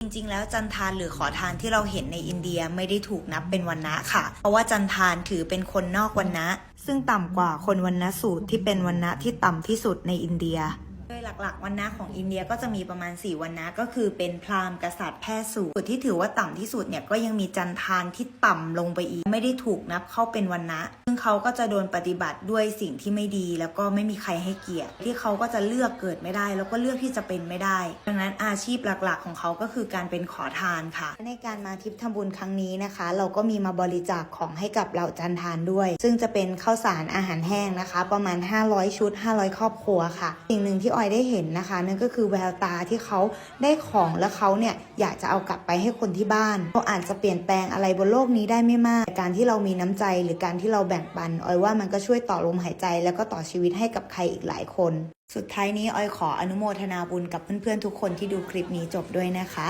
จริงๆ แล้วจันทานหรือขอทานที่เราเห็นในอินเดียไม่ได้ถูกนับเป็นวันนะค่ะ เพราะว่าจันทานถือเป็นคนนอกวันนะซึ่งต่ำกว่าคนวันนะสูตรที่เป็นวันนะที่ต่ำที่สุดในอินเดียโดยหลักๆ วันนะของอินเดียก็จะมีประมาณ 4 วันนะก็คือเป็นพราหมณ์กษัตริย์แพทย์สูตรที่ถือว่าต่ำที่สุดเนี่ยก็ยังมีจันทานที่ต่ำลงไปอีก ไม่ได้ถูกนับเข้าเป็นวันนะ เขาก็จะโดนปฏิบัติด้วยสิ่งที่ไม่ดี แล้วก็ไม่มีใครให้เกียรติ ที่เขาก็จะเลือกเกิดไม่ได้ แล้วก็เลือกที่จะเป็นไม่ได้ ดังนั้นอาชีพหลักๆ ของเขาก็คือการเป็นขอทานค่ะ ในการมาทริปทำบุญครั้งนี้นะคะ เราก็มีมาบริจาคของให้กับเหล่าจันทานด้วย ซึ่งจะเป็นข้าวสารอาหารแห้งนะคะ ประมาณ 500 ชุด 500 ครอบครัวค่ะ สิ่งหนึ่งที่ออยได้เห็นนะคะ นั่นก็คือแววตาที่เขาได้ของแล้วเขาเนี่ยอยากจะเอากลับไปให้คนที่บ้านเขาอาจจะเปลี่ยนแปลงอะไรบนโลกนี้ได้ไม่มากแต่การที่เรามีน้ำใจหรือการที่เราแบ่งปัน ออยว่ามันก็ช่วยต่อลมหายใจ แล้วก็ต่อชีวิตให้กับใครอีกหลายคน สุดท้ายนี้ออยขออนุโมทนาบุญกับเพื่อนๆทุกคนที่ดูคลิปนี้จบด้วยนะคะ